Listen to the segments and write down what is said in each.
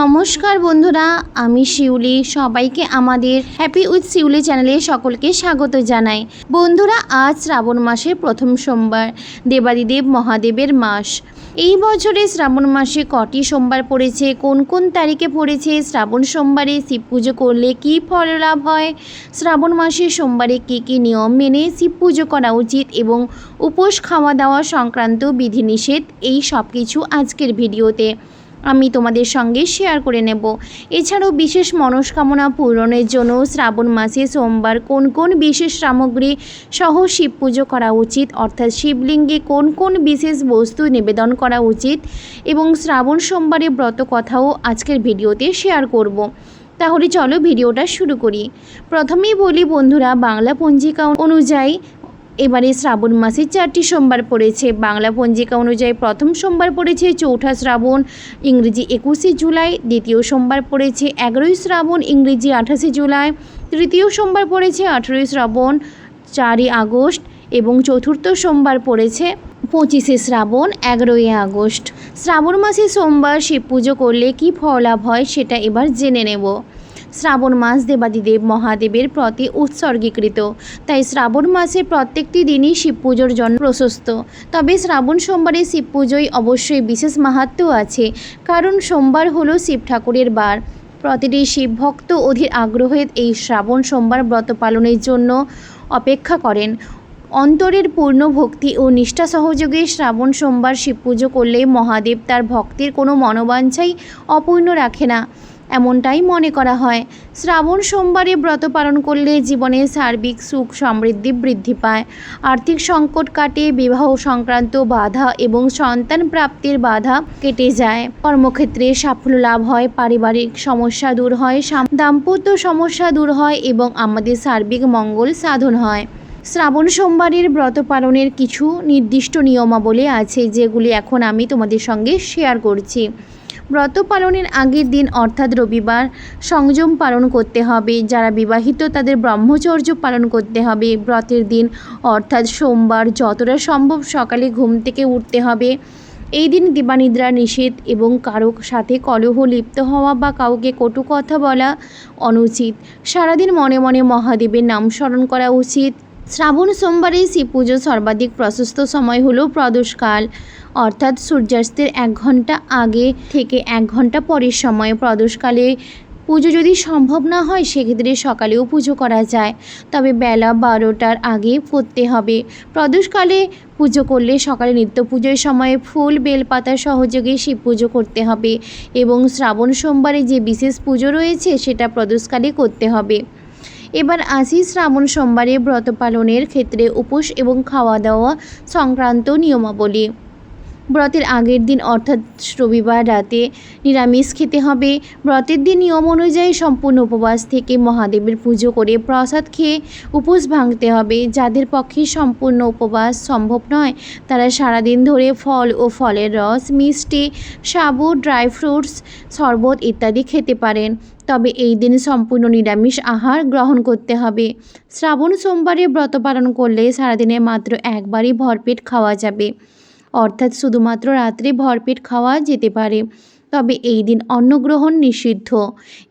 নমস্কার বন্ধুরা, আমি শিউলি। সবাইকে আমাদের হ্যাপি উইথ শিউলি চ্যানেলে সকলকে স্বাগত জানাই। বন্ধুরা, আজ শ্রাবণ মাসের প্রথম সোমবার, দেবাদিদেব মহাদেবের মাস। এই বছরে শ্রাবণ মাসে কটি সোমবার পড়েছে, কোন কোন তারিখে পড়েছে, শ্রাবণ সোমবারে শিব পুজো করলে কী ফল লাভ হয়, শ্রাবণ মাসে সোমবারে কী কী নিয়ম মেনে শিব পুজো করা উচিত এবং উপোস খাওয়া দাওয়া সংক্রান্ত বিধিনিষেধ, এই সব কিছু আজকের ভিডিওতে। আমি তোমাদের সঙ্গে শেয়ার করে নেব। এছাড়াও বিশেষ মনস্কামনা পূরণের জন্য শ্রাবণ মাসে সোমবার কোন কোন বিশেষ সামগ্রী সহ শিব পুজো করা উচিত? অর্থাৎ শিবলিঙ্গে কোন কোন বিশেষ বস্তু নিবেদন করা উচিত? এবং শ্রাবণ সোমবারে ব্রত কথাও আজকের ভিডিওতে শেয়ার করব। তাহলে চলো ভিডিওটা শুরু করি। প্রথমেই বলি বন্ধুরা, বাংলা পঞ্জিকা অনুযায়ী এবারে শ্রাবণ মাসে চারটি সোমবার পড়েছে। বাংলা পঞ্জিকা অনুযায়ী প্রথম সোমবার পড়েছে চৌঠা শ্রাবণ, ইংরেজি একুশে জুলাই, দ্বিতীয় সোমবার পড়েছে এগারোই শ্রাবণ, ইংরেজি আঠাশে জুলাই, তৃতীয় সোমবার পড়েছে আঠেরোই শ্রাবণ, চারই আগস্ট এবং চতুর্থ সোমবার পড়েছে পঁচিশে শ্রাবণ, এগারোই আগস্ট। শ্রাবণ মাসে সোমবার শিব পুজো করলে কী ফল লাভ হয় সেটা এবার জেনে নেব। শ্রাবণ মাস দেবাদিদেব মহাদেবের প্রতি উৎসর্গীকৃত। তাই শ্রাবণ মাসের প্রত্যেকটি দিনই শিব পুজোর জন্য প্রশস্ত। তবে শ্রাবণ সোমবারে শিব পুজোয় অবশ্যই বিশেষ মাহাত্ম্য আছে, কারণ সোমবার হলো শিব ঠাকুরের বার। প্রতিটি শিব ভক্ত অধীর আগ্রহে এই শ্রাবণ সোমবার ব্রত পালনের জন্য অপেক্ষা করেন। অন্তরের পূর্ণ ভক্তি ও নিষ্ঠা সহযোগে শ্রাবণ সোমবার শিব পুজো করলে মহাদেব তার ভক্তির কোনো মনোবাঞ্ছাই অপূর্ণ রাখে না। এমনটাই মনে করা হয়। শ্রাবণ সোমবারে ব্রত পালন করলে জীবনে সার্বিক সুখ সমৃদ্ধি বৃদ্ধি পায়। আর্থিক সংকট কাটে, বিবাহ সংক্রান্ত বাধা এবং সন্তান প্রাপ্তির বাধা কেটে যায়। কর্মক্ষেত্রে সাফল্য লাভ হয়, পারিবারিক সমস্যা দূর হয় দাম্পত্য সমস্যা দূর হয় এবং আমাদের সার্বিক মঙ্গল সাধন হয়। শ্রাবণ সোমবারের ব্রত পালনের কিছু নির্দিষ্ট নিয়মাবলী আছে, যেগুলি এখন আমি তোমাদের সঙ্গে শেয়ার করছি। ব্রত পালনের আগের দিন, অর্থাৎ রবিবার, সংযম পালন করতে হবে। যারা বিবাহিত, তাদের ব্রহ্মচর্য পালন করতে হবে। ব্রতের দিন, অর্থাৎ সোমবার, যতটা সম্ভব সকালে ঘুম থেকে উঠতে হবে। এই দিন দিবানিদ্রা নিষেধ এবং কারও সাথে কলহ লিপ্ত হওয়া বা কাউকে কটু কথা বলা অনুচিত। সারাদিন মনে মনে মহাদেবের নাম স্মরণ করা উচিত। শ্রাবণ সোমবারে শিব পুজো সর্বাধিক প্রশস্ত সময় হলো প্রদোষকাল। অর্থাৎ সূর্যাস্তের এক ঘণ্টা আগে থেকে এক ঘণ্টা পরের সময় প্রদোষকালে পুজো যদি সম্ভব না হয়, সেক্ষেত্রে সকালেও পুজো করা যায়। তবে বেলা বারোটার আগে করতে হবে। প্রদোষকালে পুজো করলে সকালে নিত্য পুজোর সময় ফুল, বেলপাতা সহযোগে শিব পুজো করতে হবে এবং শ্রাবণ সোমবারে যে বিশেষ পুজো রয়েছে, সেটা প্রদোষকালে করতে হবে। এবার আসি শ্রাবণ সোমবারে ব্রত পালনের ক্ষেত্রে উপোস এবং খাওয়া দাওয়া সংক্রান্ত নিয়মাবলী। ব্রতের আগের দিন, অর্থাৎ রবিবার রাতে নিরামিষ খেতে হবে। ব্রতের দিন নিয়ম অনুযায়ী সম্পূর্ণ উপবাস থেকে মহাদেবের পুজো করে প্রসাদ খেয়ে উপোস ভাঙতে হবে। যাদের পক্ষে সম্পূর্ণ উপবাস সম্ভব নয়, তারা সারাদিন ধরে ফল ও ফলের রস, মিষ্টি, সাবু, ড্রাই ফ্রুটস, শরবত ইত্যাদি খেতে পারেন। তবে এই দিন সম্পূর্ণ নিরামিষ আহার গ্রহণ করতে হবে। শ্রাবণ সোমবারে ব্রত পালন করলে সারাদিনে মাত্র একবারই ভরপেট খাওয়া যাবে। অর্থাৎ শুধুমাত্র রাত্রে ভরপেট খাওয়া যেতে পারে। তবে এই দিন অন্নগ্রহণ নিষিদ্ধ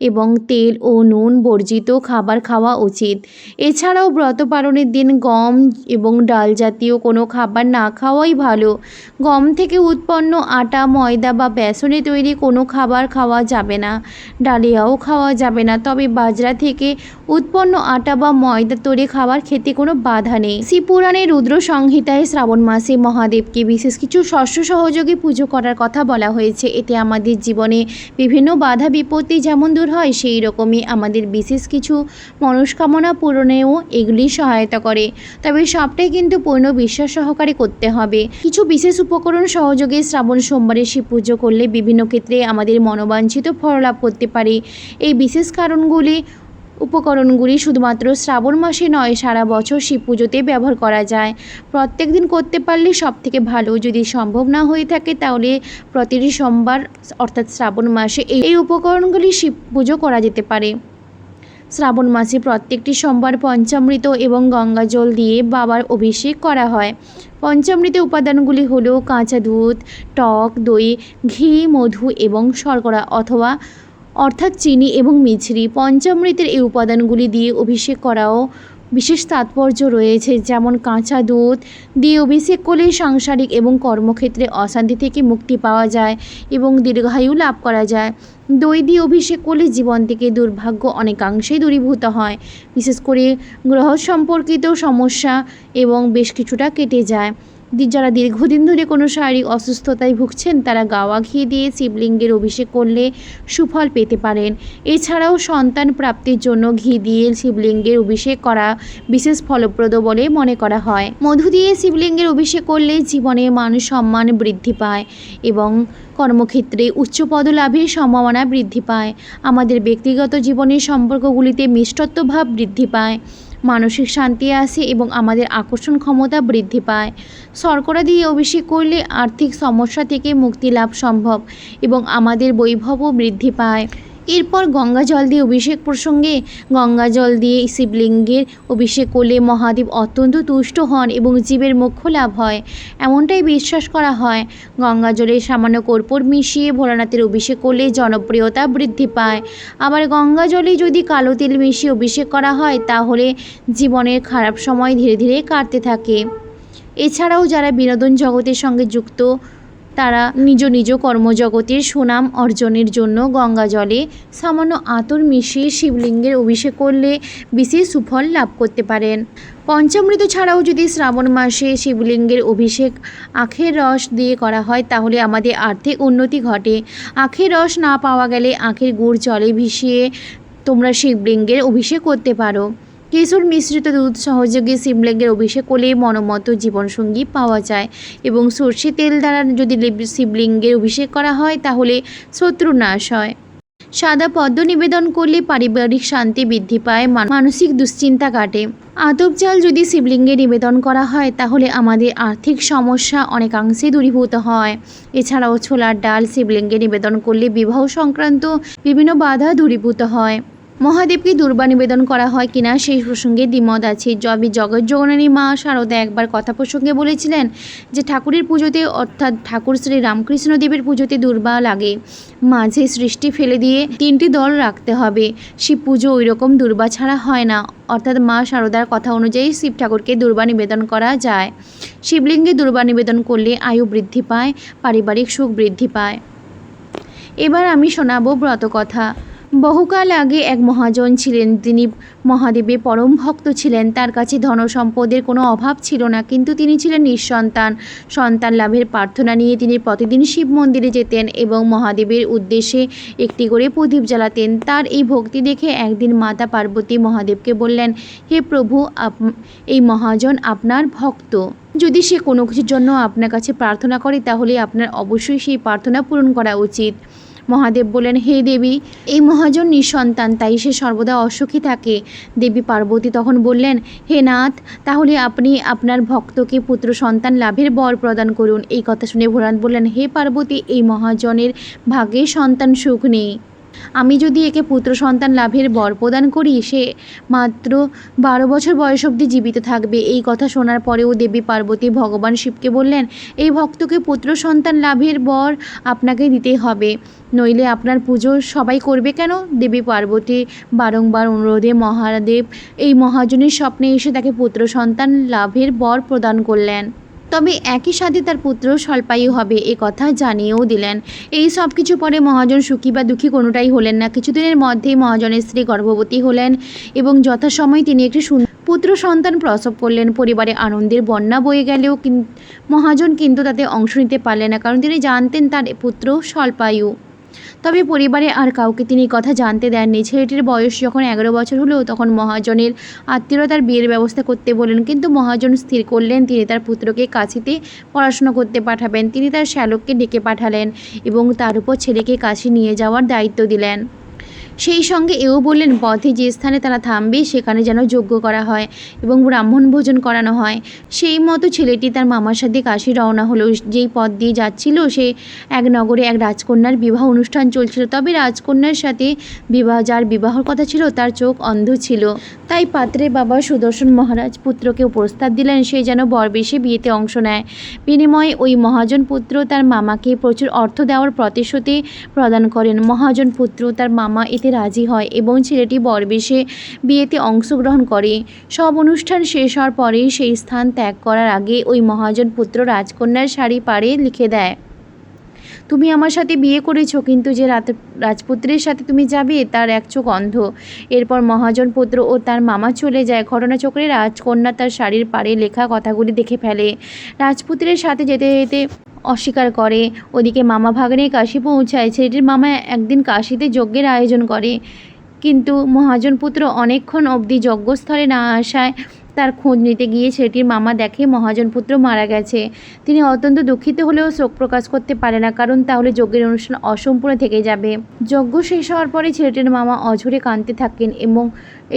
এবং তেল ও নুন বর্জিত খাবার খাওয়া উচিত। এছাড়াও ব্রত পালনের দিন গম এবং ডাল জাতীয় কোনো খাবার না খাওয়াই ভালো। গম থেকে উৎপন্ন আটা, ময়দা বা বেসনে তৈরি কোনো খাবার খাওয়া যাবে না। ডালিয়াও খাওয়া যাবে না। তবে বাজরা থেকে উৎপন্ন আটা বা ময়দা তৈরি খাবার খেতে কোনো বাধা নেই। শ্রীপুরাণে রুদ্র সংহিতায় শ্রাবণ মাসে মহাদেবকে বিশেষ কিছু শস্য সহযোগী পুজো করার কথা বলা হয়েছে। এতে আমাদের জীবনে বিভিন্ন বাধা বিপত্তি যেমন দূর হয়, সেই রকমই আমাদের বিশেষ কিছু মনস্কামনা পূরণেও এগুলি সহায়তা করে। তবে সবটাই কিন্তু পূর্ণ বিশ্বাস সহকারে করতে হবে। কিছু বিশেষ উপকরণ সহযোগে শ্রাবণ সোমবারে শিব পুজো করলে বিভিন্ন ক্ষেত্রে আমাদের মনোবাঞ্ছিত ফল লাভ করতে পারে। এই বিশেষ কারণগুলি উপকরণগুলি শুধুমাত্র শ্রাবণ মাসে নয়, সারা বছর শিব পুজোতে ব্যবহার করা যায়। প্রত্যেক দিন করতে পারলে সব থেকে ভালো যদি সম্ভব না হয়ে থাকে তাহলে প্রতিটি সোমবার, অর্থাৎ শ্রাবণ মাসে এই উপকরণগুলি শিব পুজো করা যেতে পারে। শ্রাবণ মাসে প্রত্যেকটি সোমবার পঞ্চামৃত এবং গঙ্গা জল দিয়ে বাবার অভিষেক করা হয়। পঞ্চামৃত উপাদানগুলি হলো কাঁচা দুধ, টক, দই, ঘি, মধু এবং শর্করা অথবা অর্থাৎ চিনি এবং মিছরি পঞ্চামৃতের এই উপাদানগুলি দিয়ে অভিষেক করাও বিশেষ তাৎপর্য রয়েছে, যেমন কাঁচা দুধ দিয়ে অভিষেক করলে সাংসারিক এবং কর্মক্ষেত্রে অশান্তি থেকে মুক্তি পাওয়া যায় এবং দীর্ঘায়ু লাভ করা যায়। দই দিয়ে অভিষেক করলে জীবন থেকে দুর্ভাগ্য অনেকাংশেই দূরীভূত হয়। বিশেষ করে গ্রহ সম্পর্কিত সমস্যা এবং বেশ কিছুটা কেটে যায়। যারা দীর্ঘদিন ধরে কোনো শারীরিক অসুস্থতায় ভুগছেন, তারা গাওয়া ঘি দিয়ে শিবলিঙ্গের অভিষেক করলে সুফল পেতে পারেন। এছাড়াও সন্তান প্রাপ্তির জন্য ঘি দিয়ে শিবলিঙ্গের অভিষেক করা বিশেষ ফলপ্রদ বলে মনে করা হয়। মধু দিয়ে শিবলিঙ্গের অভিষেক করলে জীবনে মান সম্মান বৃদ্ধি পায় এবং কর্মক্ষেত্রে উচ্চপদ লাভের সম্ভাবনা বৃদ্ধি পায়। আমাদের ব্যক্তিগত জীবনের সম্পর্কগুলিতে মিষ্টত্ব ভাব বৃদ্ধি পায়। মানসিক শান্তি আসে এবং আমাদের আকর্ষণ ক্ষমতা বৃদ্ধি পায়। শর্করা দিয়ে অভিষেক করলে আর্থিক সমস্যা থেকে মুক্তি লাভ সম্ভব এবং আমাদের বৈভবও বৃদ্ধি পায়। এরপর গঙ্গা জল দিয়ে অভিষেক প্রসঙ্গে গঙ্গা জল দিয়ে শিবলিঙ্গের অভিষেক করলে মহাদেব অত্যন্ত তুষ্ট হন এবং জীবের মোক্ষ লাভ হয়। এমনটাই বিশ্বাস করা হয়। গঙ্গা জলে সামান্য কর্পূর মিশিয়ে ভোলানাথের অভিষেক করলে জনপ্রিয়তা বৃদ্ধি পায়। আবার গঙ্গা জলে যদি কালো তেল মিশিয়ে অভিষেক করা হয়, তাহলে জীবনের খারাপ সময় ধীরে ধীরে কাটতে থাকে। এছাড়াও যারা বিনোদন জগতের সঙ্গে যুক্ত তারা নিজ নিজ কর্মজগতের সুনাম অর্জনের জন্য গঙ্গা জলে সামান্য আতর মিশিয়ে শিবলিঙ্গের অভিষেক করলে বিশেষ সুফল লাভ করতে পারেন। পঞ্চামৃত ছাড়াও যদি শ্রাবণ মাসে শিবলিঙ্গের অভিষেক আখের রস দিয়ে করা হয়, তাহলে আমাদের আর্থিক উন্নতি ঘটে। আখের রস না পাওয়া গেলে আখের গুড় জলে ভিসিয়ে তোমরা শিবলিঙ্গের অভিষেক করতে পারো। কেশর মিশ্রিত দুধ সহযোগে শিবলিঙ্গের অভিষেক করলে মনোমত জীবনসঙ্গী পাওয়া যায় এবং সর্ষে তেল দ্বারা যদি শিবলিঙ্গের অভিষেক করা হয়, তাহলে শত্রু নাশ হয়। সাদা পদ্ম নিবেদন করলে পারিবারিক শান্তি বৃদ্ধি পায়, মান- মানসিক দুশ্চিন্তা কাটে। আতপ চাল যদি শিবলিঙ্গে নিবেদন করা হয়, তাহলে আমাদের আর্থিক সমস্যা অনেকাংশে দূরীভূত হয়। এছাড়াও ছোলার ডাল শিবলিঙ্গে নিবেদন করলে বিবাহ সংক্রান্ত বিভিন্ন বাধা দূরীভূত হয়। মহাদেবকে দুর্বা নিবেদন করা হয় কিনা সেই প্রসঙ্গে দ্বিমত আছে। যবে জগৎ জগনানী মা শারদা একবার কথা প্রসঙ্গে বলেছিলেন যে ঠাকুরের পুজোতে, অর্থাৎ ঠাকুর শ্রী রামকৃষ্ণ দেবের পুজোতে দুর্বা লাগে। মাঝে সৃষ্টি ফেলে দিয়ে তিনটি দল রাখতে হবে। শিব পুজো ওই রকম দুর্বা ছাড়া হয় না। অর্থাৎ মা শারদার কথা অনুযায়ী শিব ঠাকুরকে দুর্বা নিবেদন করা যায়। শিবলিঙ্গে দুর্বা নিবেদন করলে আয়ু বৃদ্ধি পায়, পারিবারিক সুখ বৃদ্ধি পায়। এবার আমি শোনাবো ব্রত কথা বহুকাল আগে এক মহাজন ছিলেন। তিনি মহাদেবের পরম ভক্ত ছিলেন। তার কাছে ধন সম্পদের কোনো অভাব ছিল না, কিন্তু তিনি ছিলেন নিঃসন্তান। সন্তান লাভের প্রার্থনা নিয়ে তিনি প্রতিদিন শিব মন্দিরে যেতেন এবং মহাদেবের উদ্দেশ্যে একটি করে প্রদীপ জ্বালাতেন। তার এই ভক্তি দেখে একদিন মাতা পার্বতী মহাদেবকে বললেন, হে প্রভু, আপ- এই মহাজন আপনার ভক্ত। যদি সে কোনো কিছুর জন্য আপনার কাছে প্রার্থনা করে, তাহলে আপনার অবশ্যই সেই প্রার্থনা পূরণ করা উচিত। মহাদেব বলেন, হে দেবী, এই মহাজন নিঃসন্তান, তাই সে সর্বদা অসুখী থাকে। দেবী পার্বতী তখন বললেন, হে নাথ, তাহলে আপনি আপনার ভক্তকে পুত্র সন্তান লাভের বর প্রদান করুন। এই কথা শুনে ভোলানাথ বললেন, হে পার্বতী, এই মহাজনের ভাগ্যে সন্তান সুখ নেই। আমি যদি একে পুত্র সন্তান লাভের বর প্রদান করি, সে মাত্র বারো বছর বয়স অবধি জীবিত থাকবে। এই কথা শোনার পরেও দেবী পার্বতী ভগবান শিবকে বললেন, এই ভক্তকে পুত্র সন্তান লাভের বর আপনাকে দিতেই হবে। নইলে আপনার পুজো সবাই করবে কেন? দেবী পার্বতী বারংবার অনুরোধে মহাদেব এই মহাজনের স্বপ্নে এসে তাকে পুত্র সন্তান লাভের বর প্রদান করলেন। তবে একই সাথে তার পুত্র স্বল্পায়ু হবে, এ কথা জানিয়েও দিলেন। এই সব কিছু পরে মহাজন সুখী বা দুঃখী কোনোটাই হলেন না। কিছুদিনের মধ্যেই মহাজনের স্ত্রী গর্ভবতী হলেন এবং যথাসময়ে তিনি একটি পুত্র সন্তান প্রসব করলেন। পরিবারে আনন্দের বন্যা বয়ে গেলেও মহাজন কিন্তু তাতে অংশ নিতে পারলেন না, কারণ তিনি জানতেন তার পুত্র স্বল্পায়ু। তবে পরিবারে আর কাউকে তিনি কথা জানতে দেননি। ছেলেটির বয়স যখন এগারো বছর হলো তখন মহাজনের আত্মীয়রা তার বিয়ের ব্যবস্থা করতে বললেন কিন্তু মহাজন স্থির করলেন। তিনি তার পুত্রকে কাছিতে পড়াশোনা করতে পাঠাবেন। তিনি তার শ্যালককে ডেকে পাঠালেন এবং তার উপর ছেলেকে কাশি নিয়ে যাওয়ার দায়িত্ব দিলেন। সেই সঙ্গে এও বললেন, পথে যে স্থানে তারা থামবে, সেখানে যেন যজ্ঞ করা হয় এবং ব্রাহ্মণ ভোজন করানো হয়। সেই মতো ছেলেটি তার মামার সাথে কাশি রওনা হলো। যেই পথ দিয়ে যাচ্ছিল, সে এক নগরে এক রাজকন্যার বিবাহ অনুষ্ঠান চলছিল। তবে রাজকন্যার সাথে বিবাহ, যার বিবাহর কথা ছিল, তার চোখ অন্ধ ছিল। তাই পাত্রে বাবা সুদর্শন মহারাজ পুত্রকে প্রস্তাব দিলেন, সে যেন বরবেশে বিয়েতে অংশ নেয়। বিনিময়ে ওই মহাজন পুত্র তার মামাকে প্রচুর অর্থ দেওয়ার প্রতিশ্রুতি প্রদান করেন। মহাজন পুত্র তার মামা এতে রাজি হয় এবং ছেলেটি বরবেশে বিয়েতে অংশগ্রহণ করে। সব অনুষ্ঠান শেষ হওয়ার পরেই সেই স্থান ত্যাগ করার আগে ওই মহাজন পুত্র রাজকন্যার শাড়ি পাড়ে লিখে দেয়। তুমি আমার সাথে বিয়ে করেছ, কিন্তু যে রাত, রাজপুত্রের সাথে তুমি যাবে, তার এক চোখ অন্ধ। এরপর মহাজন পুত্র ও তার মামা চলে যায়। ঘটনাচক্রে রাজকন্যা তার শাড়ির পাড়ে লেখা কথাগুলি দেখে ফেলে। রাজপুত্রের সাথে যেতে যেতে অস্বীকার করে। ওদিকে মামা ভাগ্নে কাশি পৌঁছায়। ছেলেটির মামা একদিন কাশিতে যজ্ঞের আয়োজন করে। কিন্তু মহাজন পুত্র অনেকক্ষণ অবধি যজ্ঞস্থলে না আসায় তার খোঁজ নিতে গিয়ে ছেলেটির মামা দেখে মহাজন পুত্র মারা গেছে। তিনি অত্যন্ত দুঃখিত হলেও শোক প্রকাশ করতে পারে না, কারণ তাহলে যজ্ঞের অনুষ্ঠান অসম্পূর্ণ থেকে যাবে। যজ্ঞ শেষ হওয়ার পরে ছেলেটির মামা অঝরে কাঁদতে থাকেন এবং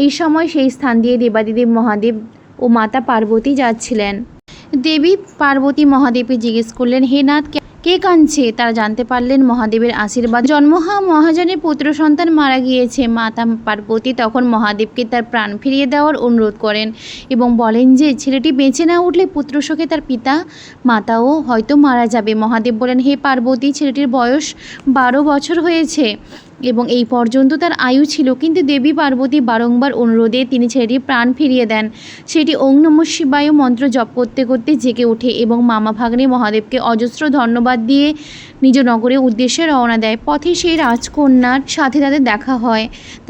এই সময় সেই স্থান দিয়ে দেবাদিদেব মহাদেব ও মাতা পার্বতী যাচ্ছিলেন। দেবী পার্বতী মহাদেবকে জিজ্ঞেস করলেন, হে নাথ কে- কাঁদছে তারা জানতে পারলেন মহাদেবের আশীর্বাদ। জন্ম জন্মহা মহাজনের পুত্র সন্তান মারা গিয়েছে। মাতা পার্বতী তখন মহাদেবকে তার প্রাণ ফিরিয়ে দেওয়ার অনুরোধ করেন এবং বলেন যে, ছেলেটি বেঁচে না উঠলে পুত্র শোকে তার পিতা, মাতাও হয়তো মারা যাবে। মহাদেব বলেন, হে পার্বতী, ছেলেটির বয়স বারো বছর হয়েছে। এবং এই পর্যন্ত তার আয়ু ছিল কিন্তু দেবী পার্বতী বারংবার অনুরোধে তিনি ছেলেটির প্রাণ ফিরিয়ে দেন। সেটি ওং নম শিবায় মন্ত্র জপ করতে করতে জেগে ওঠে এবং মামা ভাগ্নে মহাদেবকে অজস্র ধন্যবাদ দিয়ে নিজ নগরের উদ্দেশ্যে রওনা দেয়। পথে সেই রাজকন্যার সাথে তাদের দেখা হয়।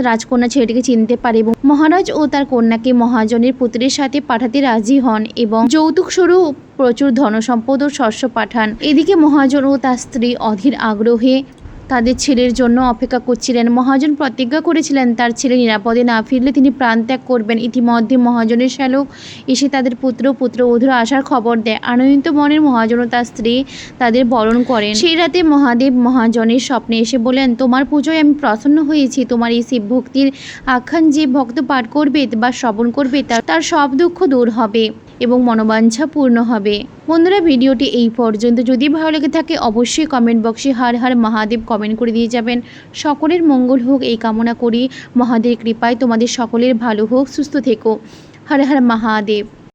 রাজকন্যা ছেলেটিকে চিনতে পারে এবং মহারাজ ও তার কন্যাকে মহাজনের পুত্রের সাথে পাঠাতে রাজি হন এবং যৌতুক স্বরূপ প্রচুর ধনসম্পদ ও শস্য পাঠান। এদিকে মহাজন ও তার স্ত্রী অধীর আগ্রহে তাদের ছেলের জন্য অপেক্ষা করছিলেন। মহাজন প্রতিজ্ঞা করেছিলেন তার ছেলে নিরাপদে না ফিরলে তিনি প্রাণত্যাগ করবেন। ইতিমধ্যে মহাজনের শ্যালক এসে তাদের পুত্র পুত্রবধূর আসার খবর দেয়। আনন্দিত মনের মহাজন ও তার স্ত্রী তাদের বরণ করেন। সেই রাতে মহাদেব মহাজনের স্বপ্নে এসে বলেন, তোমার পুজোয় আমি প্রসন্ন হয়েছি। তোমার এই শিব ভক্তির আখ্যান যে ভক্ত পাঠ করবে বা শ্রবণ করবে তার সব দুঃখ দূর হবে। এবং মনোবাঞ্ছা পূর্ণ হবে। বন্ধুরা, ভিডিওটি এই পর্যন্ত। যদি ভালো লেগে থাকে, অবশ্যই কমেন্ট বক্সে হার হার মহাদেব কমেন্ট করে দিয়ে যাবেন। সকলের মঙ্গল হোক, এই কামনা করি। মহাদেব কৃপায় তোমাদের সকলের ভালো হোক, সুস্থ থেকো। হর হর মহাদেব।